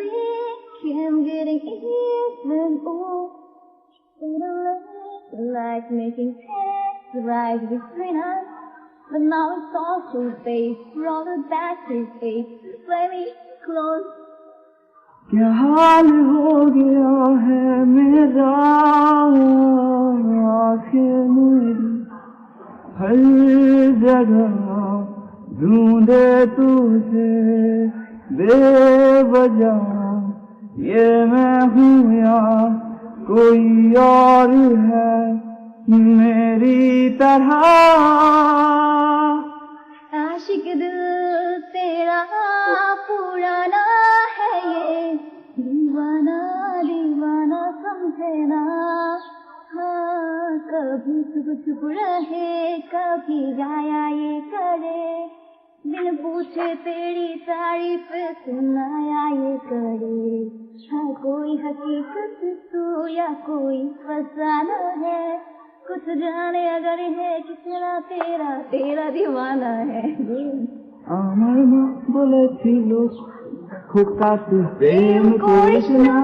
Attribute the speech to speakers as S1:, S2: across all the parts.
S1: I'm getting even old. Better like making text right between us. But now it's all so fake, rolled back to fake, very close.
S2: क्या हाल हो गया है मेरा आंखें मेरी हर जगह ढूंढे तुझे बेवजह ये मैं हूँ यार कोई और है मेरी तरह
S1: आशिक दिल तेरा पुराना है ये दीवाना दीवाना समझे ना हाँ कभी चुप चुप रहे कभी जाया ये চেপেড়ি তারি ফেত না আইকড়ে হয় কই হাঁকি সুসুয়কই ফাজানো নে কুছ জালে আড়ি হে কিনা तेरा तेरा दीवाना है
S2: आ माय ने बोलेছিল খোকা তুই প্রেম করিস না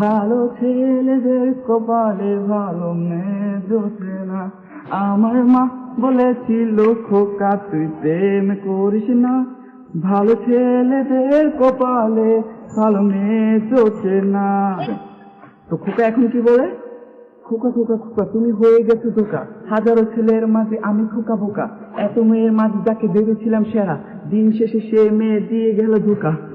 S2: ভালো খেল যিস কোpale ভালো নে যোস না আমার মা बोलेছিল খোকা তুই প্রেম করিস না ভালো ছেলেদের কপালে ভালো মেয়ে চোখে না তো খোকা এখন কি বলে খোকা খোকা খোকা তুমি হয়ে গেছো ধোকা হাজারো ছেলের মাঝে আমি খোকা বোকা এত মেয়ের মাঝে যাকে ভেবেছিলাম সেরা দিন শেষে সে মেয়ে দিয়ে গেল ধোকা